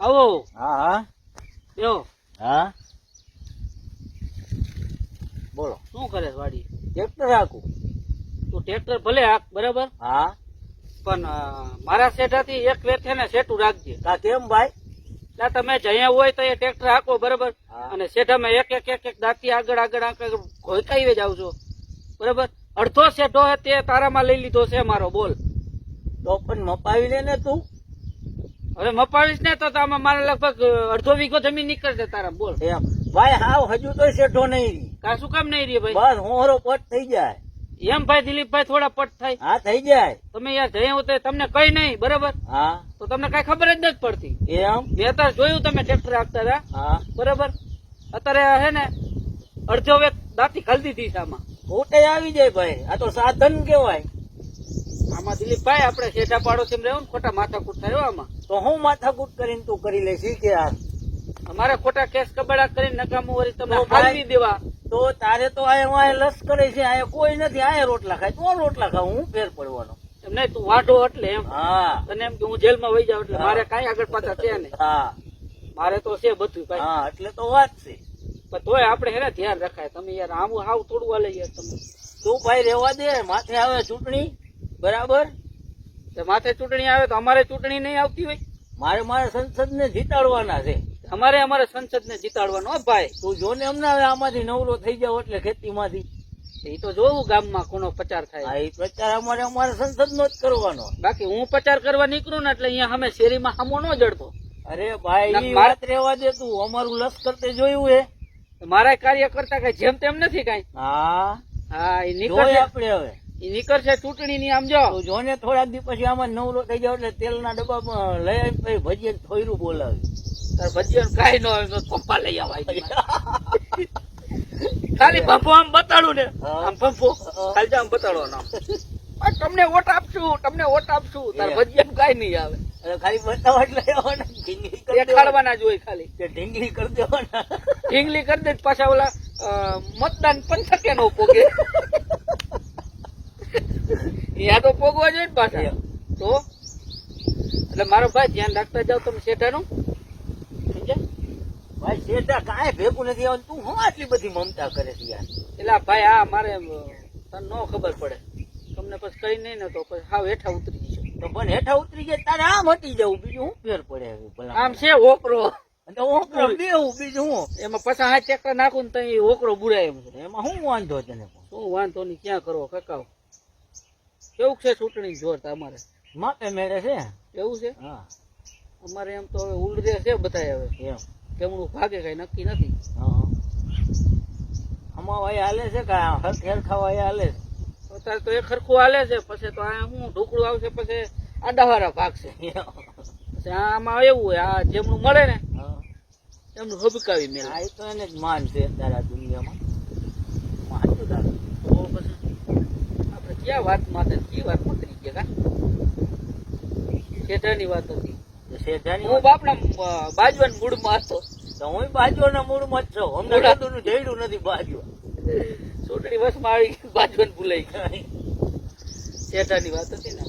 આવો. હા હા. યો હા? બોલો. શું કરે વાડી? ટ્રેક્ટર હાકું. તું ટ્રેક્ટર ભલે હાક બરાબર? હા. પણ મારા શેઠાથી એક વેઠે ને શેઠું રાખજે. કા કેમ ભાઈ? ત્યાં તમે જયા હોય તો એ ટ્રેક્ટર હાકો બરાબર. અને શેઠામાં એક એક એક એક દાંતી આગળ આગળ આગળ ઘોકાઈ જાવ છો બરાબર? અડધો શેઠો હે તે તારામાં લઈ લીધો છે મારો બોલ. તો પણ મપાવી લે ને તું. હવે મપાવીશ ને તો આમાં મારે લગભગ અડધો વીઘો જમીન નીકળશે તારા બોલ. એમ. ભાઈ હાવ હજુ તો શેઠો નહીં કા શું કામ નહીં રહી ભાઈ? બસ હોરો પટ થઈ જાય. એમ ભાઈ દિલીપભાઈ થોડા પટ થાય. હા થઈ જાય. તમે યાર જઈ હું તમને કઈ નહીં બરાબર? હા. તો તમને કઈ ખબર જ નથી પડતી. એમ? મેં અત્યારે જોયું તમે ટ્રેક્ટર આપતા હતા. હા. બરાબર? અત્યારે હે ને અડધો વેક દાંતી ખાલી દીધી છે આમાં. ખોટે આવી જાય ભાઈ. આ તો સાધન કેવાય આમાં દિલીપભાઈ આપણે શેઠા પાડો તેમ રહેવું ખોટા માથાકૂટ થાય હો આમાં. તો હું માથાકૂટ કરીને તું કરી લેશી કે યાર અમારે ખોટા કેસ કબાડા કરીને નકામું વળી તમે ભાઈ- દેવા. તો તારે તો આ વાય કરે છે આ કોઈ નથી આ રોટલા ખાય. તો રોટલા ખાવ હું ફેર પડવાનો. એમ નહીં તું વાઢો એટલે એમ. હા. તને એમ કે હું જેલમાં વહી જાઉં એટલે મારે કાંઈ આગળ પાછા છે નહીં. હા. મારે તો છે બધું ભાઈ. હા એટલે તો વાત છે. પણ તોય આપણે હેને ધ્યાન રખાય. તમે યાર આમ હાવ થોડું હાલે યાર તમે. તું ભાઈ રેવા દે માથે આવે ચૂંટણી બરાબર? માથે ચૂંટણી આવે તો અમારે ચૂંટણી નહીં આવતી હોય. મારે મારા સંસદ ને જીતાડવાના છે. અમારે અમારે સંસદ ને જીતાડવાનો ભાઈ. તું જો ને હમણાં આમાંથી નવરો થઈ જાવ એટલે ખેતીમાંથી. એ તો જોવું ગામમાં કોનો પ્રચાર થાય. એ પ્રચાર અમારે અમારે સંસદ નો જ કરવાનો. બાકી હું પ્રચાર કરવા નીકળું ને એટલે અહીંયા અમે શેરીમાં હામો ન જડતો. અરે ભાઈ વાત રેવા દે તું. અમારું લશ્કર તે જોયું હે. મારા કાર્ય કરતા કઈ જેમ તેમ નથી કઈ? હા. હા એ નીકળે આપણે હવે. નીકળશે ચૂંટણી ની આમ જો. ને જોને થોડાક દી પછી આમાં નવરો થઈ જાવ એટલે તેલના ડબ્બામાં લઈ આવી પછી ભજીયા થોયરું બોલાવી. તાર ભજીયા કાંઈ ન હોય તો પપ્પા લઈ આવાય ખાલી ભંભો આમ બતાડું ને આમ ભંભો ખાલી આમ બતાડો આમ. તમને વોટ આપશું તમને વોટ આપશું. તાર. ભજીયા કાંઈ નહીં આવે. ખાલી બતાવવા લઈ આવવાના. ઢીંગલી. દેખાડવાના જ હોય ખાલી. ઢીંગલી કરી દેવાના. ઢીંગલી કરી દે પાછા ઓલા મતદાન પંથકે નો પોગે ત્યાં તો પોગવા જોઈએ ને પાછા. તો? એટલે મારો ભાઈ ધ્યાન રાખતા જાવ તમે શેઠાનું. ભાઈ શેઠા કાંઈ ભેગું નથી આવતું તું હું આટલી બધી મમતા કરે છે યાર? એટલે ભાઈ આ મારે તને ન ખબર પડે. તમને પછી કઈ નહીં ને તો પછી હાવ હેઠા ઉતરી જશો તો પણ હેઠા ઉતરી જાય તારે આમ હટી જવું. બીજું હું ફેર પડે આમ છે ઓકરો ઓકરો બેહું બીજું હું એમાં પછી હા ચક્કર નાખું ને તો એ ઓકરો બુરાય એમ એમાં હું વાંધો તને? શું વાંધો નહીં ક્યાં કરો કકાવ કેવું છે ચૂંટણી જોર તમારે માટે મેળે છે? એવું છે? હા. અમારે એમ તો હવે ઉલરે છે બધા હવે. એમ. કેમનું ભાગે કઈ નક્કી નથી. હા. આમાં ભાઈ હાલે છે કે હરખેર ખાવા એ હાલે છે? અત્યારે તો એ ખરખું હાલે છે પછી તો આ શું ઢોકળું આવશે પછી આડાવાળા ભાગશે પછી આમાં એવું હોય આ જેમનું મળે ને. એમનું હબકાવી મેં આ તો એને જ માન છે અત્યારે આ દુનિયામાં વાંચું તારે. તો પછી આપણે ક્યાં વાત માટે કઈ વાત કરી ગયા શેઠાની વાત હતી. શેઠાની હું બાપના બાજવાન મૂડમાં હતો. તો હું બાજુના મૂળમાં જ છું. મૂળા. જઈડું નથી બાજવા. ચૂંટણી વસમાં આવી ગઈ, બાજવાન ભૂલાઈ ગઈ. શેઠાની વાત હતી ને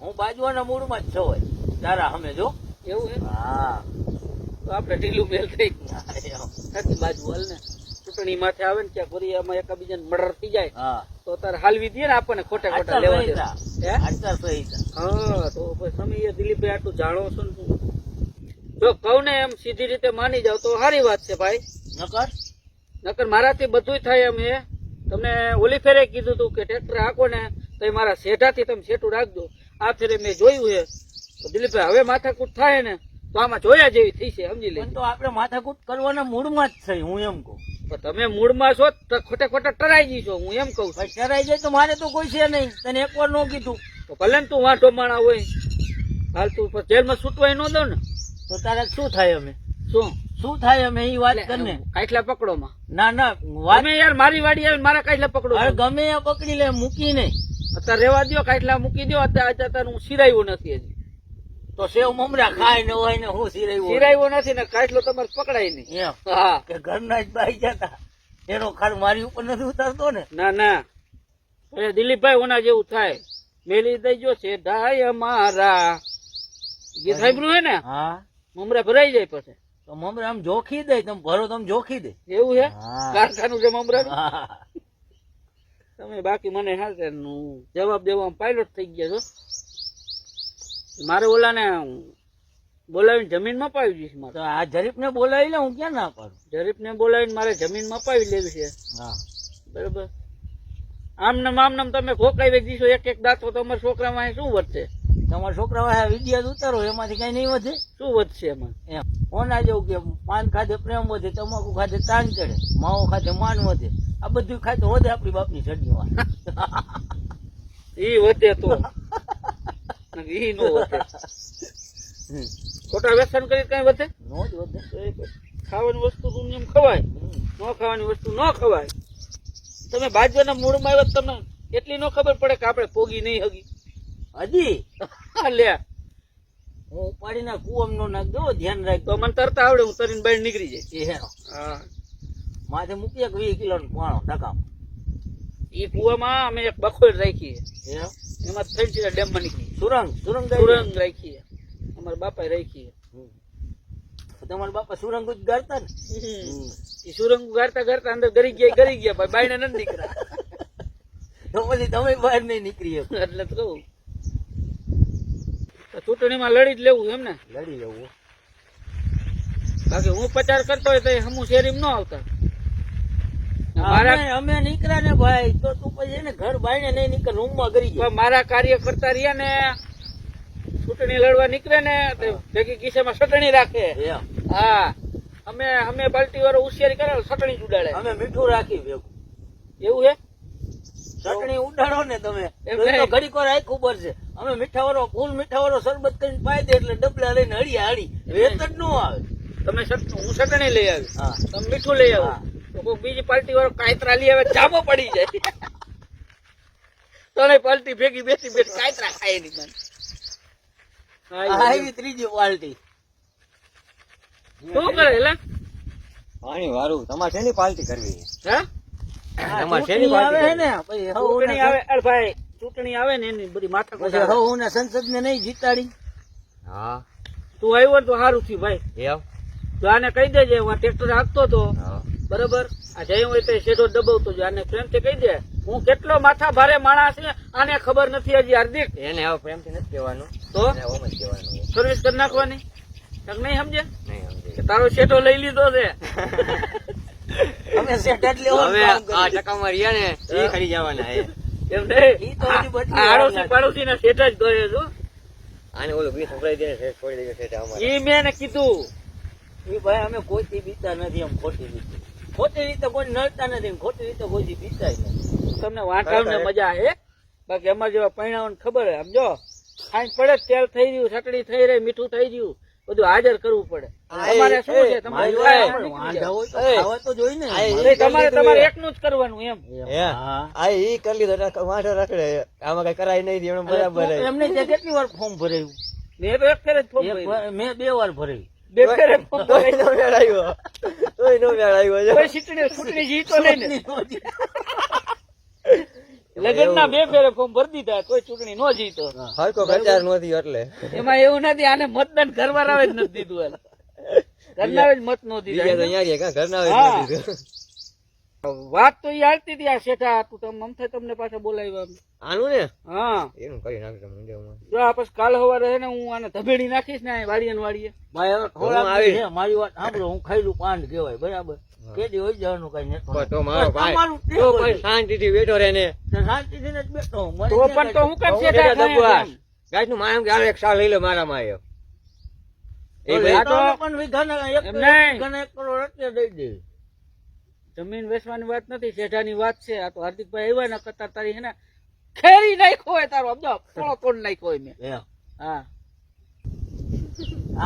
હું બાજુના મૂળમાં જ છું તારા અમે જો. એવું હા. તો આપણે ઢીલું મેલ થઈ નથી બાજુ હાલ ને. ચૂંટણી માથે આવે ને ફરી આમાં એકાબીજાને મર્ડર થઈ જાય તો તારે હાલવી દે ને આપણને ખોટા ખોટા લેવા દે. હે? તો પછી તમે એ દિલીપભાઈ આટલું જાણો છો ને જો કહું ને એમ સીધી રીતે માની જાવ તો સારી વાત છે ભાઈ. નકર? નકર મારાથી બધું થાય એમ એ તમને ઓલી ફેરે કીધું હતું કે ટ્રેક્ટર હાકો ને તો એ મારા શેઠાથી તમે શેઠું રાખજો. આ ફેરે મેં જોયું છે તો દિલીપભાઈ હવે માથાકૂટ થાય ને તો આમાં જોયા જેવી થઈ છે સમજી લે. તો આપણે માથાકૂટ કરવાના મૂળમાં જ થઈ હું એમ કહું. તો તમે મૂળમાં છો ખોટે ખોટા ટરાઈ ગઈ છો હું એમ કહું છું. ભાઈ જાય તો મારે તો કોઈ છે નહીં. તને એક વાર ન કીધું. તો ભલે ને તું વાંઢો માણા હોય. હાલ તું જેલમાં છૂટવાય ન દો ને. તો તારે શું થાય અમે? શું? શું થાય અમે? એ વાત કરને કાટલા પકડોમાં. ના ના વાત તમે યાર મારી વાડી આવીને મારા કાટલા પકડો. અરે ગમે પકડી લે મૂકી નહીં. અત્યારે રેવા દો કાટલા મૂકી દો અત્યારે અત્યારે હું સિરાયું નથી હજી. તો સેવ મમરા ખાય ને હોય ને હું સિરાયું સિરાયો નથી ને કાટલો તમારે પકડાય નહીં. એમ. હા. કે ઘરના જ બાઈ જતા. એનો ખાર મારી ઉપર નથી ઉતારતો ને? ના ના. એ દિલીપભાઈ ઓના જેવું થાય. મેલી દેજો છે ડાય અમારા. ગીત સાંભળ્યું હે ને? હા. મમરા ભરાઈ જાય પછી. તો મમરા આમ જોખી દે તમે ભરો તમે જોખી દે. એવું હે? કારખાનું છે મમરા તમે બાકી મને હા જવાબ દેવા પાયલોટ થઈ ગયા છો. મારે ઓલાને બોલાવીને જમીન મપાવી દઈશ મારે. તો આ જરીફને બોલાવી લે હું ક્યાં ના પાડું? જરીફને બોલાવીને મારે જમીન મપાવી લેવી છે. હા. બરોબર? આમ નામ તમે ખોકાઈ ખોકાવી દીશો એક એક દાંતો તમારા છોકરામાં અહીં શું વધશે? તમારા છોકરા વાળા વિડિયા ઉતારો એમાંથી કઈ નહીં વધે? શું વધશે એમાં? એમ. ઓના જેવું કે પાન ખાધે પ્રેમ વધે તમાકુ ખાધે તાન ચડે માવો ખાધે માન વધે. આ બધું ખાધે તો વધે આપણી બાપની સડીમાં એ વધે તો. ઈ નો વધે ખોટા વ્યસન કરી કઈ વધે? નો જ વધે. ખાવાની વસ્તુ દુનિયામાં ખવાય. ન ખાવાની વસ્તુ ન ખવાય. તમે બાજવાના મૂળમાં આવ્યો તમને એટલી ન ખબર પડે કે આપણે પોગી નહીં હગી. હજી? લે હું ઉપાડીને કુવમ નો નાખ દો ધ્યાન રાખ તો મને તરતા આવડે હું તરીને બહાર નીકળી જાય. હા. માથે મૂકી એક વીસ કિલો નો પાણો ટકા ઈ કુવામાં અમે એક બખોડ રાખીએ. એમાં ત્રણ ચીરા ડેમમાં નીકળી સુરંગ સુરંગ સુરંગ રાખીએ. અમારા બાપા રાખીએ. તમારા બાપા સુરંગ જ ગાતા ને? એ સુરંગ ગારતા ગારતા અંદર ગરી ગયા ગરી ગયા ભાઈ બાઈને નથી નીકળ્યા. તો પછી તમે બહાર નહીં નીકળી એટલે તો કહું. ચૂંટણીમાં લડી જ લેવું એમ ને લડી લેવું. બાકી હું પ્રચાર કરતો હોય તો હમું શેરી ન આવતા. અમે અમે નીકળ્યા ને ભાઈ તો તું પછી ને ઘર બાઈને નહીં નીકળ રૂમમાં કરી પણ મારા કાર્ય કરતા રહ્યા ને ચૂંટણી લડવા નીકળે ને ભેગી કિસ્સામાં સટણી રાખે. હા. અમે અમે બાલટી વાળો હોશિયારી કરે સટણી ઉડાડે. અમે મીઠું રાખી ભેગું. એવું હે? ચટણી ઉડાડો ને તમે. ઘડીક વાર આખું ખબર છે. અમે મીઠા વાળો ફૂલ મીઠા વાળો શરબત કરીને પાઈ દે એટલે ડબલા લઈને હળી. હળી વેત જ ન આવે. તમે હું ચટણી લઈ આવી હા. તમે મીઠું લઈ આવો. હા. બીજી પાલટી વાળો કાયતરા લઈ આવે જામો પડી જાય. તને પાલટી ભેગી બેસી બેસી કાયતરા ખાય નહીં મને આવી ત્રીજી પાલટી. શું કરે એલા પાણી વારું તમારે શેની પાલટી કરવી? હે? તમારે શેની ચૂંટણી આવે ને પછી ચૂંટણી આવે અરે ભાઈ ચૂંટણી આવે ને એની બધી માથા પછી હવ ને સંસદ ને નહીં જીતાડી. હા. તું આવ્યો ને તો સારું થયું ભાઈ. એમ? તો આને કહી દેજે હું ટ્રેક્ટર હાંકતો હતો હા. બરોબર? આ જય હોય તો શેઢો દબાવતો જો આને પ્રેમથી કહી દે હું કેટલો માથા ભારે માણસ છે આને ખબર નથી હજી હાર્દિક. એને હવે પ્રેમથી નથી કહેવાનું. તો? સર્વિસ કરી નાખવાની? તક નહીં સમજે? કે તારો શેઢો લઈ લીધો છે. અમે સેટ જ લેવાનું હવે આ ટકામાં રહ્યા ને એ ખરી જવાના હે. એમ નહીં? ઈ તો હજી બદલી આ આડોશી પાડોશી ના શેઠ જ કરે છો. આને ઓલું બી સંભળાઈ દે છોડી છે મેં કીધું. એ ભાઈ અમે કોઈ બીતા નથી એમ ખોટી રીતે ખોટી રીતે કોઈ નડતા નથી ખોટી રીતે કોઈ બીતાય નથી. તમને વાંઢાવને મજા હે બાકી અમારા જેવા પૈણાઓને ખબર હોય સમજો? ખાઈ પડે તેલ થઈ રહ્યું સકડી થઈ રહી મીઠું થઈ રહ્યું બધું હાજર કરવું પડે. તમારે શું છે? તમારે તમારે તમારે. એકનું જ કરવાનું એમ. હા. એ કરી લીધો વાંઢો રખડે. આમાં કઈ કરાય નહીં એમને બરાબર. એમને કેટલી વાર ફોર્મ ભરાયું? મેં તો એક ફેરે જ ફોર્મ મેં બે વાર ભરાયું. બે ફેરે તોય નો મેળ આવ્યો. તોય નો મેળ આવ્યો. જો. કોઈ ચૂંટણી ચૂંટણી જીતો નહીં ને લગ્નના બે ફેરે ફોર્મ ભરી દીધા કોઈ ચૂંટણી નો જીતો. હરખો પ્રચાર નથી એટલે. એમાં એવું નથી આને મતદાન આવે જ નથી દીધું જ મત નો દીધા. ઘરના. વાત તો યાલતી હતી આ શેઠા તું તમ મમથે તમને પાછા બોલાવ્યા આનું ને? હા. એનું કરી નાખજો મુંજામાં. જો આ પછી કાલ હવારે છે ને હું આને ધબેડી નાખીશ ને વાડીએ ને વાડીએ આવી. છે, મારી વાત સાંભળો હું ખાઈલું પાંડ કહેવાય બરાબર? કેદી હોય જવાનું કઈ નથી તો- મારો ભાઈ તો ભાઈ શાંતિથી બેઠો રહે ને. શાંતિથી ને બેઠો તો પણ તો હું કેમ શેઠા બેઠા ખાયા દબવાસ. એમ? કે એક સાલ લઈ લે મારામાં આવ્યો એ ભાઈ તો- પણ વીઘાના એક કરોડ રૂપિયા દઈ દે. જમીન વેચવાની વાત નથી શેઠાની વાત છે. આ તો હાર્દિકભાઈ આવ્યા ને કરતા તારી હે ને ખેરી નાખ્યો હોય તારો સમજો થોડો તોડ નાખ્યો હોય મેં. હા.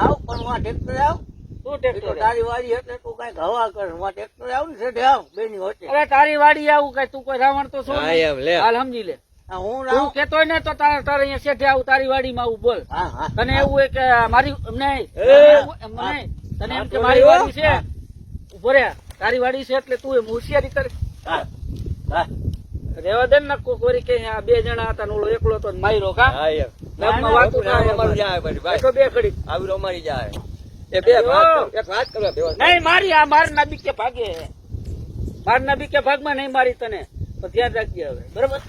આવ પણ વા ટ્રેક્ટર આવ? શું એ ટ્રેક્ટર તારી વાડી એટલે તું કંઈક હવા કર. વા ટ્રેક્ટર આવ ને શેઠે આવ બેની વચ્ચે. અરે તારી વાડી આવું કઈ તું કોઈ રાવણ તો શું નહીં. હાલ સમજી લે. હું તું કેતો ને તો તારે તારે અહીંયા શેઠે આવું તારી વાડીમાં આવું બોલ. હા હા. તને એવું હોય કે મારી નહીં. એમ તને એમ કે મારી વાડી છે. ઊભો રે. તારી વાડી છે એટલે તું એમ હોશિયારી કરે. રેવા દે ને કોક વરી કે આ બે જણા હતા ઓલો એકલો તો માયરો કા બે ખડી આવી અમારી જાય. એ બે એક વાત કરવા બેવા નહીં મારી આ માર ના બીકે ભાગે. માર ના બીકે ભાગમાં નહીં મારી તને. તો ધ્યાન રાખજે હવે બરોબર?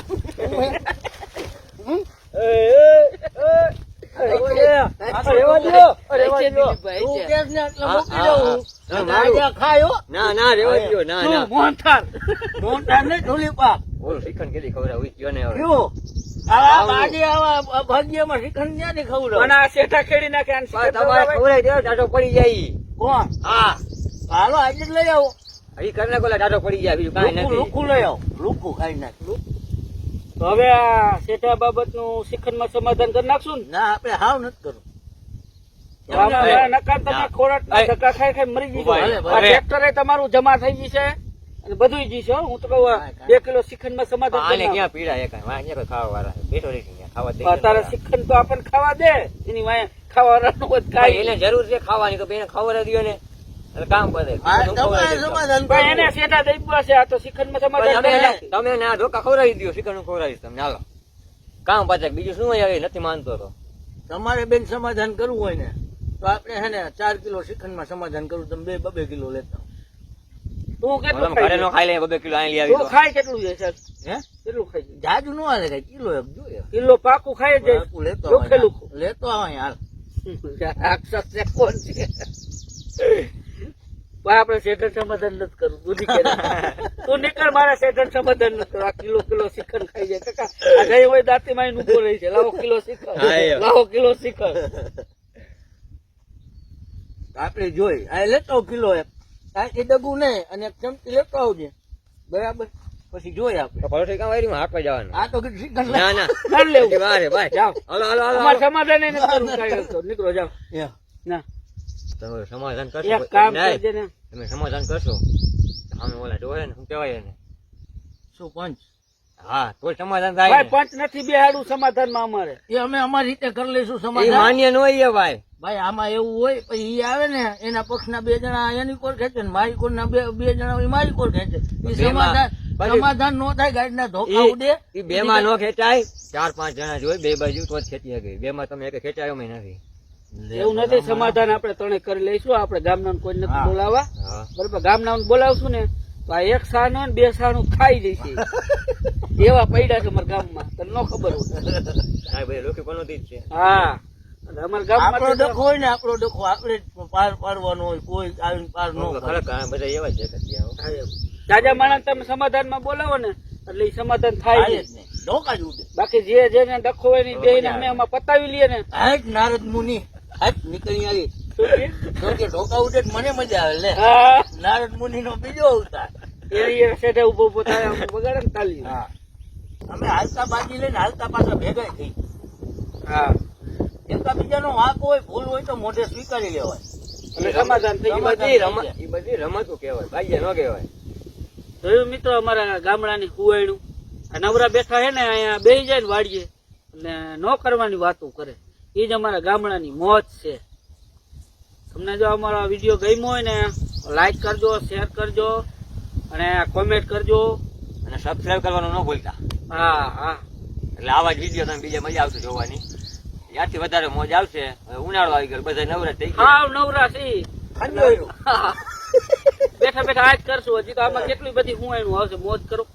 ને ના રેવા દ્યો, ના ના મોહનથાળ મોટા ને ઢોલી પાક ઓલું શ્રીખંડ કેટલી ખવડાવ ઉઈ ગયો ને હવે આવા બાજે આવા પડી જાય કોણ હા હાલો આજે જ લઈ આવો બીજું કાંઈ લુખું નથી લઈ આવો. લુખું ખાઈ નાખ. તો હવે આ શેઠા બાબતનું માં સમાધાન કરી નાખશું ને? ના આપણે હાવ નથી આપણે નકાર તમે ના. ધક્કા ખાઈ ખાઈ મરી જશો. આ ટ્રેક્ટરે તમારું જમા થઈ છે અને બધું જશે હો. હું તો કહું બે કિલો શિખંડમાં સમાધાન આને ક્યાં પીડા કાંઈ વાંહે. ખાવા વાળા બેઠો ખાવા દે. તારે શિખંડ તો આપણને ખાવા દે. એની વાંહે ખાવાનું હોત કાંઈ એને જરૂર છે ખાવાની તો એને ખવડાવી દ્યો ને. કામ તમારે ખવડાવી દેજો. સમાધાન પણ એને કરવું. દઈ છે આ તો શિખંડમાં પણ સમાધાન તમે કરી એને- નાખી. તમે એને આ ધોકા ખવડાવી દો શિખર હું ખવડાવીશ તમને. હાલો. કામ પતે બીજું શું હોય નથી માનતો તો. તમારે બેન સમાધાન કરવું હોય ને તો આપણે હે ને ચાર કિલો શ્રીખંડમાં સમાધાન કરવું તમે બે બબે કિલો લેતા તું કેટલું ઘરે નો ખાઈ લે બે કિલો અહીં લઈ આવી તું ખાય કેટલું છે હે? કેટલું ખાઈ જાજુ નો કઈ કિલો એક જોઈએ. કિલો પાકું ખાઈ જાય. લેતો આવો આવો રાક્ષસ કોણ છે? આપણે શેઠન સમાધાન નથી કરવું બુદ્ધિ કે તું નીકળ મારા શેઠન સમાધાન નથી આ કિલો કિલો શિખર ખાઈ જાય. કાકા આ ગઈ હોય દાંતી માં ઊભો રહી છે લાવો કિલો શિખર. લાવો કિલો શિખર. આપણે જોઈ. આ લેતો કિલો કિલો આ એ ડગું નહીં અને એક ચમચી લેતો આવજે. બરાબર? પછી જોઈએ આપણે. પડોશી કામ વાયરીમાં હાકવા જવાનું? આ તો શિખર ના ના. કર લેવું. બારે ભાઈ. જાઓ. હાલો હાલો હાલો સમાધાન કરવું. નીકળો જાઓ. ના. તમે સમાધાન કરશો એક કામ કરજે ને. તમે સમાધાન કરશો. અમે ઓલા જોયે ને શું કહેવાય એને? શું પંચ? હા તો સમાધાન થાય ભાઈ પંચ નથી બેહાડું સમાધાનમાં અમારે. એ અમે અમારી રીતે કરી લઈશું સમાધાન. માન્ય ન હોય ભાઈ. ભાઈ આમાં એવું હોય પછી એ આવે ને એના પક્ષના બે જણા એની કોર ખેંચે ને મારી કોરના બે બે જણા હોય મારી કોર ખેંચે. એ સમાધાન સમાધાન નો થાય ગાડીના ધોકા ઉડે. ઈ બે માં નો ખેંચાય. ચાર પાંચ જણા જોઈ બે બાજુ તો જ ખેંચી શકે. બે માં તમે એક ખેંચાયો નથી. એવું નથી સમાધાન આપણે ત્રણે કરી લઈશું. આપણે ગામના કોઈ નથી બોલાવા બરોબર ગામના બોલાવશું ને તો આ એક સાનો ને બે સાનું ખાઈ જશે એવા પૈડા છે અમારા ગામમાં. તને ન ખબર હોય. હા ભાઈ લોકો પણ જ છે. હા. અને અમારા આપણો ડખો હોય ને આપણો ડખો આપણે પાર પાડવાનો હોય કોઈ આવીને પાર ન બધા એવા જ છે કે ત્યાં હો. જાજા માણસ તમે સમાધાનમાં બોલાવો ને એટલે સમાધાન થાય. જ નહીં. બાકી જે જેને ડખો હોય ને બે અમે પતાવી લઈએ ને. નારદ મુનિ. હાટ નીકળી આવી. શું કે? જો ઉડે મને મજા આવે લે. નારદ મુનિ નો બીજો અવતાર. એ એ ઊભો ઊભો થાય ને તાલી. હા. અમે હાલતા બાજી લઈને હાલતા પાછા ભેગા થઈ. હા. એકાબીજાનો વાંક હોય ભૂલ હોય તો મોઢે સ્વીકારી લેવાય. અને સમાધાન થઈ ઈ બધી રમત ઈ બધી રમતો કહેવાય ભાગ્ય ન કહેવાય. જોયું મિત્રો અમારા ગામડાની કુવાયણું આ નવરા બેઠા હે ને અહીંયા બેસી જાય ને વાડીએ ને ન કરવાની વાતો કરે. એ જ અમારા ગામડાની મોજ છે. તમને જો અમારો વીડિયો ગમ્યો હોય ને લાઈક કરજો શેર કરજો અને કોમેન્ટ કરજો. અને સબસ્ક્રાઇબ કરવાનું ન ભૂલતા. હા હા. એટલે આવા જ વીડિયો તમે બીજા મજા આવશે જોવાની. ત્યાંથી વધારે મોજ આવશે. ઉનાળો આવી ગયો બધા નવરા થઈ ગયા. હા નવરા થઈ બેઠા બેઠા આજ કરશું. હજી તો આમાં કેટલી બધી હું આવશે મોજ કરો.